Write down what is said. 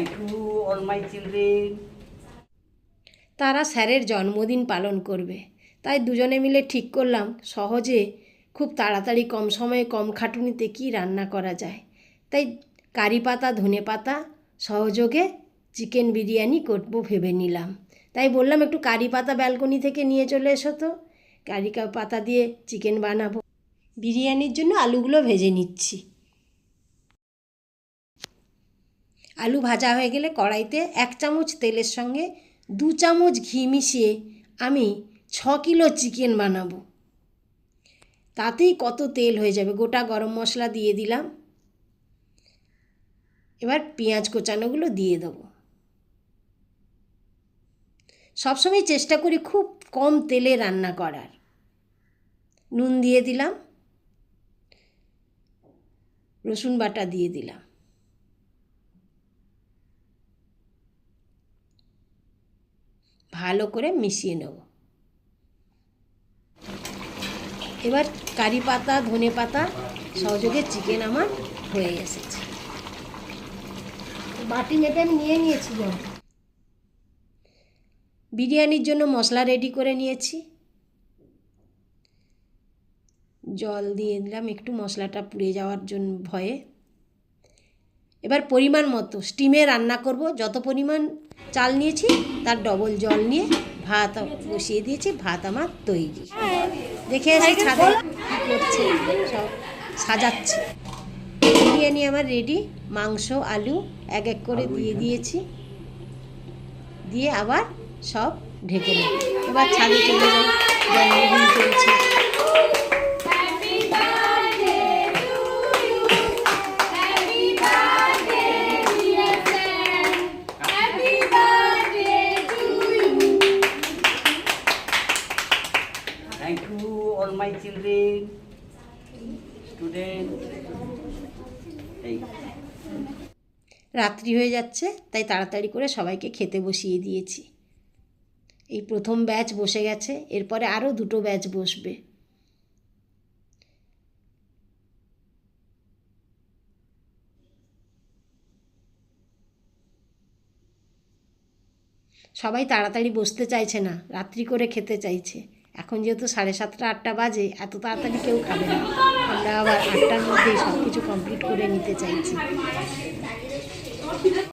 Thank you, all my children. তারা স্যারের জন্মদিন পালন করবে। তাই দুজনে মিলে ঠিক করলাম সহজে খুব তাড়াতাড়ি কম সময়ে কম খাটুনিতে কি রান্না করা যায়। তাই কারি পাতা ধনে পাতা সহযোগে চিকেন বিরিয়ানি করব ভেবে নিলাম। তাই বললাম একটু কারি পাতা ব্যালকনি থেকে নিয়ে চলে এসো তো। কারি পাতা দিয়ে চিকেন বানাবো। বিরিয়ানির জন্য আলুগুলো ভেজে নিচ্ছি। আলু ভাজা হয়ে গেলে কড়াইতে এক চামচ তেলের সঙ্গে দু চামচ ঘি মিশিয়ে আমি ছ কিলো চিকেন বানাবো। তাতেই কত তেল হয়ে যাবে। গোটা গরম মশলা দিয়ে দিলাম। এবার পেঁয়াজ কোচানোগুলো দিয়ে দেবো। সবসময় চেষ্টা করি খুব কম তেলে রান্না করার। নুন দিয়ে দিলাম। রসুন বাটা দিয়ে দিলাম। ভালো করে মিশিয়ে নেব। এবার কারি পাতা ধনে পাতা সহযোগে চিকেন আমার হয়ে এসেছে। বাটি মেপে আমি নিয়ে নিয়েছি বিরিয়ানির জন্য মশলা রেডি করে নিয়েছি। জল দিয়ে দিলাম একটু মশলাটা পুড়ে যাওয়ার জন্য ভয়ে। এবার পরিমাণ মতো স্টিমে রান্না করব। যত পরিমাণ চাল নিয়েছি তার ডবল জল নিয়ে ভাত বসিয়ে দিয়েছি ভাত আমার তৈরি। দেখে এসে ছাদে করছে সব সাজাচ্ছে। বিরিয়ানি আমার রেডি মাংস আলু এক এক করে দিয়ে দিয়েছি। দিয়ে আবার সব ঢেকে নেব। এবার ছাদে চলে যাই চলছে my children, students. রাত্রি হয়ে যাচ্ছে তাই তাড়াতাড়ি করে সবাইকে খেতে বসিয়ে দিয়েছি। এই প্রথম ব্যাচ বসে গেছে এরপরে আরও দুটো ব্যাচ বসবে। সবাই তাড়াতাড়ি বসতে চাইছে না রাত্রি করে খেতে চাইছে। এখন যেহেতু সাড়ে সাতটা, আটটা বাজে, এত তাড়াতাড়ি কেউ খাবে না। আমরা আবার আটটার মধ্যেই সব কিছু কমপ্লিট করে নিতে চাইছি।